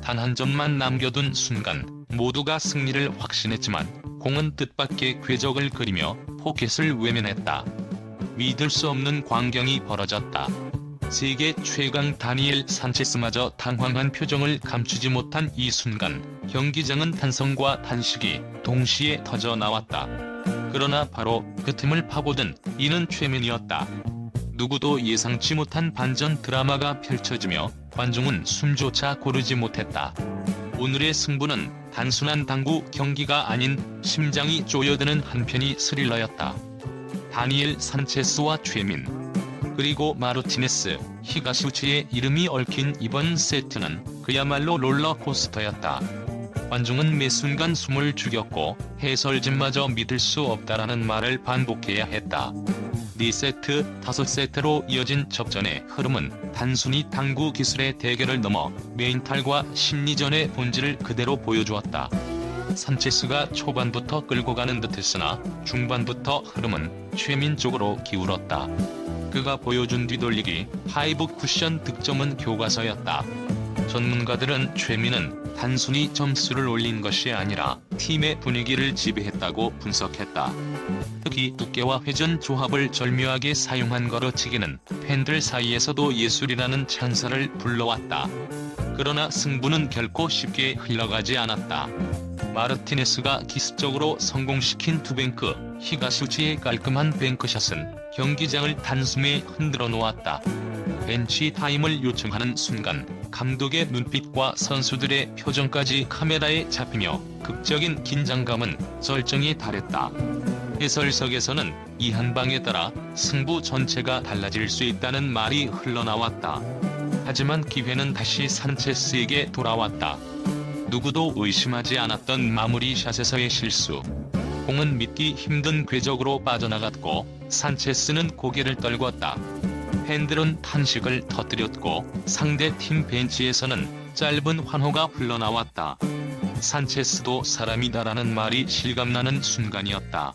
단 한 점만 남겨둔 순간 모두가 승리를 확신했지만 공은 뜻밖의 궤적을 그리며 포켓을 외면했다. 믿을 수 없는 광경이 벌어졌다. 세계 최강 다니엘 산체스마저 당황한 표정을 감추지 못한 이 순간 경기장은 탄성과 탄식이 동시에 터져 나왔다. 그러나 바로 그 틈을 파고든 이는 최민이었다. 누구도 예상치 못한 반전 드라마가 펼쳐지며 관중은 숨조차 고르지 못했다. 오늘의 승부는 단순한 당구 경기가 아닌 심장이 쪼여드는 한편이 스릴러였다. 다니엘 산체스와 최민 그리고 마르티네스, 히가시우치의 이름이 얽힌 이번 세트는 그야말로 롤러코스터였다. 관중은 매 순간 숨을 죽였고 해설진마저 믿을 수 없다라는 말을 반복해야 했다. 4세트, 5세트로 이어진 접전의 흐름은 단순히 당구 기술의 대결을 넘어 메인탈과 심리전의 본질을 그대로 보여주었다. 산체스가 초반부터 끌고 가는 듯했으나 중반부터 흐름은 최민 쪽으로 기울었다. 그가 보여준 뒤돌리기, 하이브 쿠션 득점은 교과서였다. 전문가들은 최민은 단순히 점수를 올린 것이 아니라 팀의 분위기를 지배했다고 분석했다. 특히 두께와 회전 조합을 절묘하게 사용한 거로치기는 팬들 사이에서도 예술이라는 찬사를 불러왔다. 그러나 승부는 결코 쉽게 흘러가지 않았다. 마르티네스가 기습적으로 성공시킨 투뱅크, 히가슈치의 깔끔한 뱅크샷은 경기장을 단숨에 흔들어 놓았다. 벤치 타임을 요청하는 순간 감독의 눈빛과 선수들의 표정까지 카메라에 잡히며 극적인 긴장감은 절정에 달했다. 해설석에서는 이 한 방에 따라 승부 전체가 달라질 수 있다는 말이 흘러나왔다. 하지만 기회는 다시 산체스에게 돌아왔다. 누구도 의심하지 않았던 마무리 샷에서의 실수. 공은 믿기 힘든 궤적으로 빠져나갔고 산체스는 고개를 떨궜다. 팬들은 탄식을 터뜨렸고 상대 팀 벤치에서는 짧은 환호가 흘러나왔다. 산체스도 사람이다라는 말이 실감나는 순간이었다.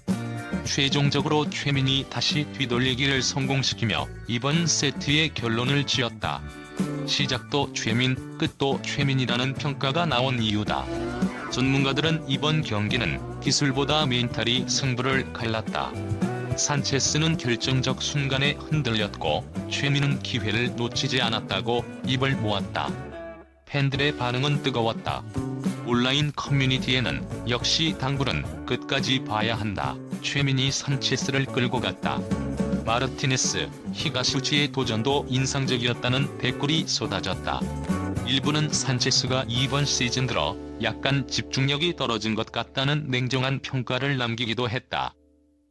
최종적으로 최민이 다시 뒤돌리기를 성공시키며 이번 세트의 결론을 지었다. 시작도 최민, 끝도 최민이라는 평가가 나온 이유다. 전문가들은 이번 경기는 기술보다 멘탈이 승부를 갈랐다. 산체스는 결정적 순간에 흔들렸고 최민은 기회를 놓치지 않았다고 입을 모았다. 팬들의 반응은 뜨거웠다. 온라인 커뮤니티에는 역시 당구는 끝까지 봐야 한다. 최민이 산체스를 끌고 갔다. 마르티네스, 히가슈치의 도전도 인상적이었다는 댓글이 쏟아졌다. 일부는 산체스가 이번 시즌 들어 약간 집중력이 떨어진 것 같다는 냉정한 평가를 남기기도 했다.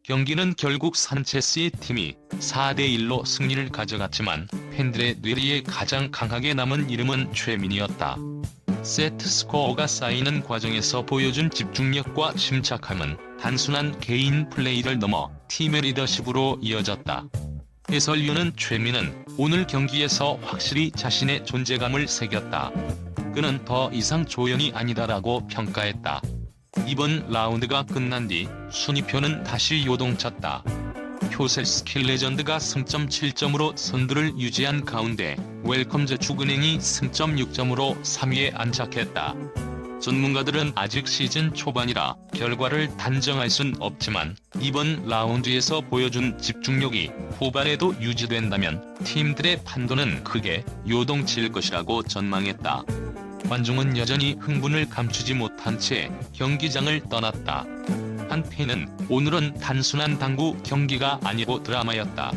경기는 결국 산체스의 팀이 4대1로 승리를 가져갔지만 팬들의 뇌리에 가장 강하게 남은 이름은 최민이었다. 세트 스코어가 쌓이는 과정에서 보여준 집중력과 침착함은 단순한 개인 플레이를 넘어 팀의 리더십으로 이어졌다. 해설위원은 최민은 오늘 경기에서 확실히 자신의 존재감을 새겼다. 그는 더 이상 조연이 아니다라고 평가했다. 이번 라운드가 끝난 뒤 순위표는 다시 요동쳤다. 효셀 스킬 레전드가 승점 7점으로 선두를 유지한 가운데 웰컴즈 축은행이 승점 6점으로 3위에 안착했다. 전문가들은 아직 시즌 초반이라 결과를 단정할 순 없지만 이번 라운드에서 보여준 집중력이 후반에도 유지된다면 팀들의 판도는 크게 요동칠 것이라고 전망했다. 관중은 여전히 흥분을 감추지 못한 채 경기장을 떠났다. 한 팬은 오늘은 단순한 당구 경기가 아니고 드라마였다.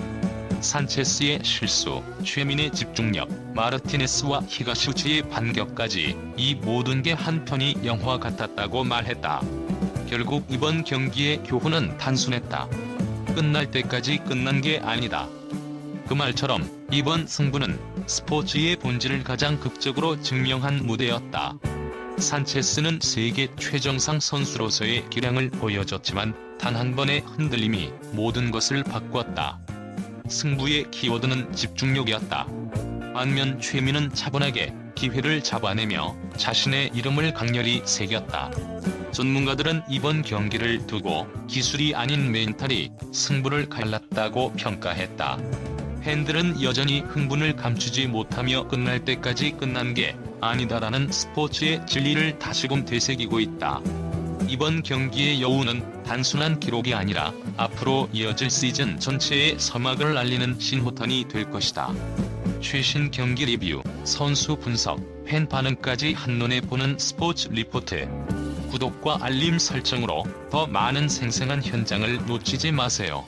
산체스의 실수, 최민의 집중력, 마르티네스와 히가슈치의 반격까지 이 모든 게 한편이 영화 같았다고 말했다. 결국 이번 경기의 교훈은 단순했다. 끝날 때까지 끝난 게 아니다. 그 말처럼 이번 승부는 스포츠의 본질을 가장 극적으로 증명한 무대였다. 산체스는 세계 최정상 선수로서의 기량을 보여줬지만 단 한 번의 흔들림이 모든 것을 바꿨다. 승부의 키워드는 집중력이었다. 반면 최민은 차분하게 기회를 잡아내며 자신의 이름을 강렬히 새겼다. 전문가들은 이번 경기를 두고 기술이 아닌 멘탈이 승부를 갈랐다고 평가했다. 팬들은 여전히 흥분을 감추지 못하며 끝날 때까지 끝난 게 아니다라는 스포츠의 진리를 다시금 되새기고 있다. 이번 경기의 여우는 단순한 기록이 아니라 앞으로 이어질 시즌 전체의 서막을 알리는 신호탄이 될 것이다. 최신 경기 리뷰, 선수 분석, 팬 반응까지 한눈에 보는 스포츠 리포트. 구독과 알림 설정으로 더 많은 생생한 현장을 놓치지 마세요.